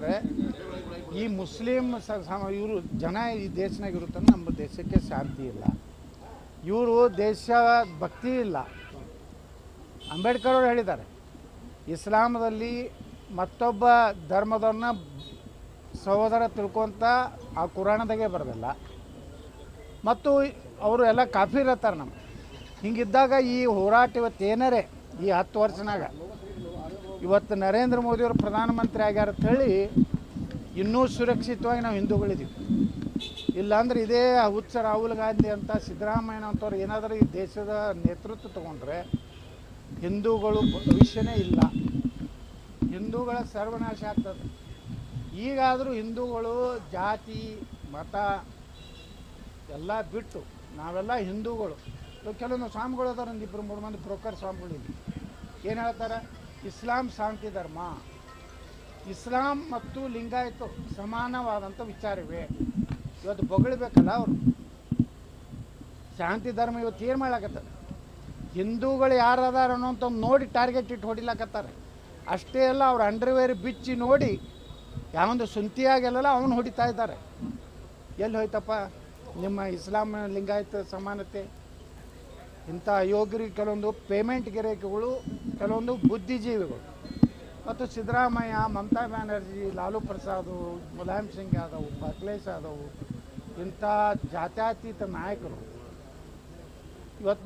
ಅಂದರೆ ಈ ಮುಸ್ಲಿಂ ಇವರು ಜನ ಈ ದೇಶನಾಗ ಇರುತ್ತಾನೆ ನಮ್ಮ ದೇಶಕ್ಕೆ ಶಾಂತಿ ಇಲ್ಲ. ಇವರು ದೇಶ ಭಕ್ತಿ ಇಲ್ಲ. ಅಂಬೇಡ್ಕರ್ ಅವರು ಹೇಳಿದ್ದಾರೆ, ಇಸ್ಲಾಮದಲ್ಲಿ ಮತ್ತೊಬ್ಬ ಧರ್ಮದವ್ರನ್ನ ಸಹೋದರ ತಿಳ್ಕೊಂತ ಆ ಕುರಾಣದಾಗೆ ಬರೋದಿಲ್ಲ. ಮತ್ತು ಅವರು ಎಲ್ಲ ಕಾಫಿ ಇರತ್ತಾರೆ ನಮ್ಮ ಹಿಂಗಿದ್ದಾಗ ಈ ಹೋರಾಟ ಇವತ್ತು ಏನಾರೇ ಈ ಹತ್ತು ವರ್ಷನಾಗ. ಇವತ್ತು ನರೇಂದ್ರ ಮೋದಿಯವರು ಪ್ರಧಾನಮಂತ್ರಿ ಆಗ್ಯಾರ ಹೇಳಿ ಇನ್ನೂ ಸುರಕ್ಷಿತವಾಗಿ ನಾವು ಹಿಂದೂಗಳಿದ್ದೀವಿ ಇಲ್ಲಾಂದ್ರೆ ಇದೇ ಹುಚ್ಚ ರಾಹುಲ್ ಗಾಂಧಿ ಅಂತ ಸಿದ್ದರಾಮಯ್ಯನಂತವ್ರು ಏನಾದರೂ ಈ ದೇಶದ ನೇತೃತ್ವ ತಗೊಂಡ್ರೆ ಹಿಂದೂಗಳು ಭವಿಷ್ಯನೇ ಇಲ್ಲ. ಹಿಂದೂಗಳ ಸರ್ವನಾಶ ಆಗ್ತದೆ. ಈಗಾದರೂ ಹಿಂದೂಗಳು ಜಾತಿ, ಮತ ಎಲ್ಲ ಬಿಟ್ಟು ನಾವೆಲ್ಲ ಹಿಂದೂಗಳು. ಕೆಲವೊಂದು ಸ್ವಾಮಿಗಳು ಅದಾರ ಒಂದು ಇಬ್ಬರು ಮೂರು ಮಂದಿ ಬ್ರೋಕರ್ ಸ್ವಾಮಿಗಳು ಇಲ್ಲಿ ಏನು ಹೇಳ್ತಾರೆ? ಇಸ್ಲಾಂ ಶಾಂತಿ ಧರ್ಮ, ಇಸ್ಲಾಂ ಮತ್ತು ಲಿಂಗಾಯತು ಸಮಾನವಾದಂಥ ವಿಚಾರವೇ. ಇವತ್ತು ಬೊಗಳಬೇಕಲ್ಲ ಅವರು? ಶಾಂತಿ ಧರ್ಮ ಇವತ್ತು ಏನು ಮಾಡ್ಲಾಕತ್ತದ ಹಿಂದೂಗಳು ಯಾರು ಅದಾರ ಅನ್ನೋಂಥ ನೋಡಿ ಟಾರ್ಗೆಟ್ ಇಟ್ಟು ಹೊಡಿಲಾಕತ್ತಾರೆ. ಅಷ್ಟೇ ಅಲ್ಲ, ಅವ್ರ ಅಂಡರ್ವೇರ್ ಬಿಚ್ಚಿ ನೋಡಿ ಯಾವೊಂದು ಸುಂತಿಯಾಗೆಲ್ಲ ಅವನು ಹೊಡಿತಾ ಇದ್ದಾರೆ. ಎಲ್ಲಿ ಹೋಯ್ತಪ್ಪ? ನಿಮ್ಮ ಇಸ್ಲಾಂ ಲಿಂಗಾಯತ ಸಮಾನತೆ ಇಂಥ ಯೋಗರಿಗೆ ಕೆಲವೊಂದು ಪೇಮೆಂಟ್ ಗಿರಾಕಿಗಳು ಕೆಲವೊಂದು ಬುದ್ಧಿಜೀವಿಗಳು. ಮತ್ತು ಸಿದ್ದರಾಮಯ್ಯ, ಮಮತಾ ಬ್ಯಾನರ್ಜಿ, ಲಾಲು ಪ್ರಸಾದ್, ಮುಲಾಯಂ ಸಿಂಗ್ ಯಾದವ್ ಅಖಿಲೇಶ್ ಯಾದವ್, ಇಂಥ ಜಾತ್ಯತೀತ ನಾಯಕರು. ಇವತ್ತು